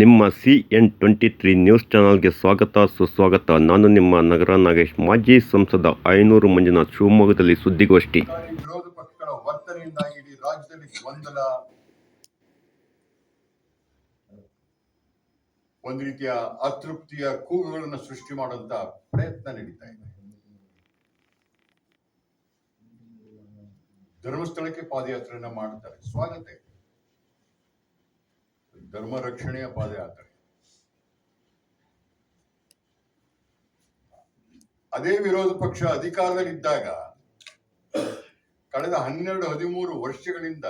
ನಿಮ್ಮ C N twenty three news ಚಾನಲ್ಗೆ ಸ್ವಾಗತ, ಸುಸ್ವಾಗತ. ನಾನು ನಿಮ್ಮ ನಗರ ನಾಗೇಶ್. ಮಾಜಿ ಸಂಸದ ಐನೂರು ಮಂಜುನಾಥ್ ಶಿವಮೊಗ್ಗದಲ್ಲಿ ಸುದ್ದಿಗೋಷ್ಠಿ. ವಿರೋಧ ಪಕ್ಷಗಳ ವರ್ತನೆಯಿಂದಾಗಿ ಇಡೀ ರಾಜ್ಯದಲ್ಲಿ ಗೊಂದಲ. ಒಂದು ರೀತಿಯ ಅತೃಪ್ತಿಯ ಕೂಗುಗಳನ್ನು ಸೃಷ್ಟಿ ಮಾಡುವಂತ ಪ್ರಯತ್ನ ನಡೀತಾ ಇದೆ. ಧರ್ಮಸ್ಥಳಕ್ಕೆ ಪಾದಯಾತ್ರೆಯನ್ನ ಮಾಡುತ್ತಾರೆ. ಸ್ವಾಗತ ಇದೆ. ಧರ್ಮ ರಕ್ಷಣೆಯ ಪಾದಯಾತ್ರೆ ಅದೇ ವಿರೋಧ ಪಕ್ಷ ಅಧಿಕಾರದಲ್ಲಿದ್ದಾಗ ಕಳೆದ ಹನ್ನೆರಡು, ಹದಿಮೂರು ವರ್ಷಗಳಿಂದ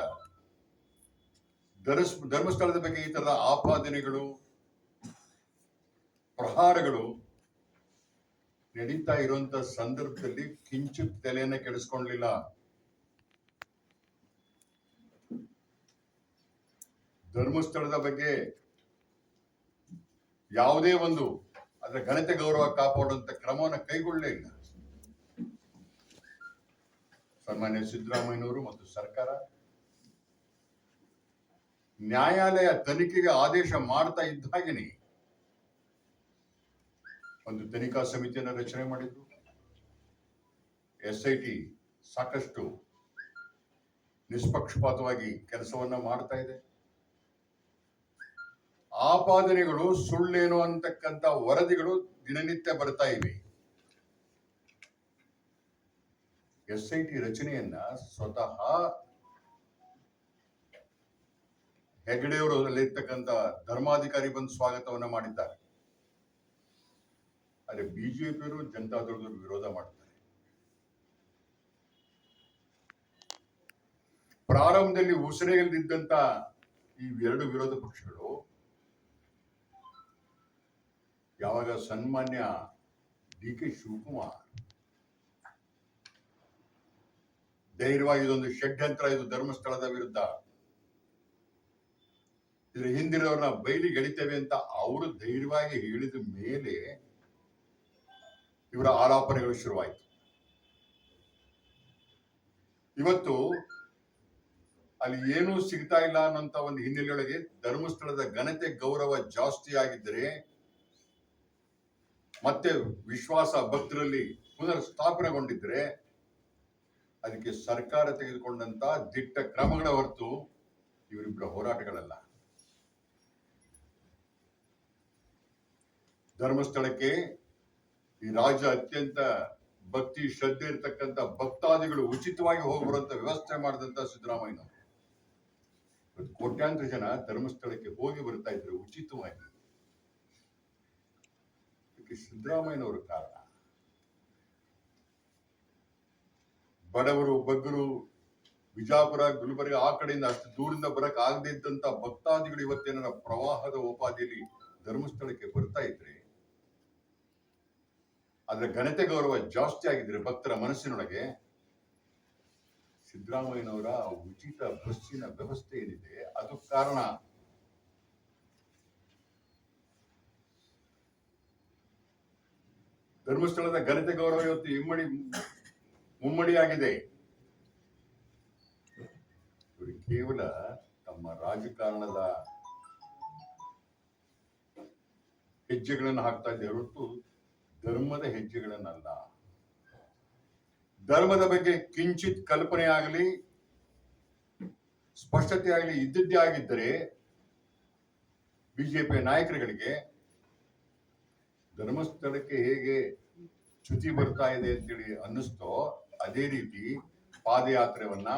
ಧರ್ಸ್, ಧರ್ಮಸ್ಥಳದ ಬಗ್ಗೆ ಈ ತರದ ಆಪಾದನೆಗಳು, ಪ್ರಹಾರಗಳು ನಡೀತಾ ಇರುವಂತ ಸಂದರ್ಭದಲ್ಲಿ ಕಿಂಚಿತ್ ತಲೆಯನ್ನ ಕೆಡಿಸ್ಕೊಳ್ಳಲಿಲ್ಲ ಧರ್ಮಸ್ಥಳದ ಬಗ್ಗೆ ಯಾವುದೇ ಒಂದು ಅದರ ಘನತೆ ಗೌರವ ಕಾಪಾಡುವಂತ ಕ್ರಮವನ್ನು ಕೈಗೊಳ್ಳಲೇ ಇಲ್ಲ. ಸನ್ಮಾನ್ಯ ಸಿದ್ದರಾಮಯ್ಯನವರು ಮತ್ತು ಸರ್ಕಾರ ನ್ಯಾಯಾಲಯ ತನಿಖೆಗೆ ಆದೇಶ ಮಾಡ್ತಾ ಇದ್ದ ಹಾಗೇನೆ ಒಂದು ತನಿಖಾ ಸಮಿತಿಯನ್ನು ರಚನೆ ಮಾಡಿದ್ರು. ಎಸ್ ಐ ಸಾಕಷ್ಟು ನಿಷ್ಪಕ್ಷಪಾತವಾಗಿ ಕೆಲಸವನ್ನ ಮಾಡ್ತಾ ಇದೆ. ಆಪಾದನೆಗಳು, ಸುಳ್ಳೇನು ಅಂತಕ್ಕಂಥ ವರದಿಗಳು ದಿನನಿತ್ಯ ಬರ್ತಾ ಇವೆ. ಎಸ್ ಐ ರಚನೆಯನ್ನ ಸ್ವತಃ ಹೆಗಡೆಯವರು ಅಲ್ಲಿರ್ತಕ್ಕಂಥ ಧರ್ಮಾಧಿಕಾರಿ ಬಂದು ಸ್ವಾಗತವನ್ನ ಮಾಡಿದ್ದಾರೆ. ಆದ್ರೆ ಬಿಜೆಪಿಯವರು ಜನತಾದಳದವರು ವಿರೋಧ ಮಾಡ್ತಾರೆ. ಪ್ರಾರಂಭದಲ್ಲಿ ಉಸಿರೆಯಲ್ಲಿದ್ದಂತ ಈ ಎರಡು ವಿರೋಧ ಪಕ್ಷಗಳು ಯಾವಾಗ ಸನ್ಮಾನ್ಯ ಡಿ ಕೆ ಶಿವಕುಮಾರ್? ಧೈರ್ಯವಾಗಿ ಇದೊಂದು ಷಡ್ಯಂತ್ರ, ಇದು ಧರ್ಮಸ್ಥಳದ ವಿರುದ್ಧ. ಇದ್ರ ಹಿಂದಿರೋರ್ನ ಬೈಲಿ ಎಳಿತೇವೆ ಅಂತ ಅವರು ಧೈರ್ಯವಾಗಿ ಹೇಳಿದ ಮೇಲೆ ಇವರ ಆರೋಪನೆಗಳು ಶುರುವಾಯಿತು. ಇವತ್ತು ಅಲ್ಲಿ ಏನೂ ಸಿಗ್ತಾ ಇಲ್ಲ ಅನ್ನೋಂತ ಒಂದು ಹಿನ್ನೆಲೆಯೊಳಗೆ ಧರ್ಮಸ್ಥಳದ ಘನತೆ ಗೌರವ ಜಾಸ್ತಿ ಆಗಿದ್ದರೆ ಮತ್ತೆ ವಿಶ್ವಾಸ ಭಕ್ತರಲ್ಲಿ ಪುನರ್ ಸ್ಥಾಪನೆಗೊಂಡಿದ್ರೆ ಅದಕ್ಕೆ ಸರ್ಕಾರ ತೆಗೆದುಕೊಂಡಂತ ದಿಟ್ಟ ಕ್ರಮಗಳ ಹೊರತು ಇವರಿಬ್ಬರ ಹೋರಾಟಗಳಲ್ಲ. ಧರ್ಮಸ್ಥಳಕ್ಕೆ ಈ ರಾಜ್ಯ ಅತ್ಯಂತ ಭಕ್ತಿ ಶ್ರದ್ಧೆ ಇರತಕ್ಕಂತ ಭಕ್ತಾದಿಗಳು ಉಚಿತವಾಗಿ ಹೋಗಿ ಬರುವಂತ ವ್ಯವಸ್ಥೆ ಮಾಡಿದಂತ ಸಿದ್ದರಾಮಯ್ಯನವರು. ಕೋಟ್ಯಾಂತರ ಜನ ಧರ್ಮಸ್ಥಳಕ್ಕೆ ಹೋಗಿ ಬರ್ತಾ ಇದ್ರು ಉಚಿತವಾಗಿ. ಇದಕ್ಕೆ ಸಿದ್ದರಾಮಯ್ಯನವರು ಕಾರಣ. ಬಡವರು, ಬಗ್ಗರು, ಬಿಜಾಪುರ, ಗುಲ್ಬರ್ಗ ಆ ಕಡೆಯಿಂದ ಅಷ್ಟು ದೂರದಿಂದ ಬರಕ್ ಆಗದೆ ಇದ್ದಂತ ಭಕ್ತಾದಿಗಳು ಇವತ್ತೇನ ಪ್ರವಾಹದ ಉಪಾಧಿಯಲ್ಲಿ ಧರ್ಮಸ್ಥಳಕ್ಕೆ ಬರ್ತಾ ಇದ್ರೆ, ಅದರ ಘನತೆ ಗೌರವ ಜಾಸ್ತಿ ಆಗಿದ್ರೆ ಭಕ್ತರ ಮನಸ್ಸಿನೊಳಗೆ ಸಿದ್ದರಾಮಯ್ಯನವರ ಉಚಿತ ಬಸ್ಸಿನ ವ್ಯವಸ್ಥೆ ಏನಿದೆ, ಅದು ಕಾರಣ ಧರ್ಮಸ್ಥಳದ ಘನತೆ ಗೌರವ ಇವತ್ತು ಇಮ್ಮಡಿ ಮುಮ್ಮಡಿಯಾಗಿದೆ ಇವರು ಕೇವಲ ತಮ್ಮ ರಾಜಕಾರಣದ ಹೆಜ್ಜೆಗಳನ್ನು ಹಾಕ್ತಾ ಇದ್ದೆ ಹೊರತು ಧರ್ಮದ ಹೆಜ್ಜೆಗಳನ್ನಲ್ಲ. ಧರ್ಮದ ಬಗ್ಗೆ ಕಿಂಚಿತ್ ಕಲ್ಪನೆ ಆಗಲಿ, ಸ್ಪಷ್ಟತೆ ಆಗಲಿ ಇದ್ದದ್ದೇ ಆಗಿದ್ದರೆ ಬಿಜೆಪಿ ನಾಯಕರುಗಳಿಗೆ ಧರ್ಮಸ್ಥಳಕ್ಕೆ ಹೇಗೆ ಚ್ಯುತಿ ಬರ್ತಾ ಇದೆ ಅಂತೇಳಿ ಅನ್ನಿಸ್ತೋ ಅದೇ ರೀತಿ ಪಾದಯಾತ್ರೆಯನ್ನ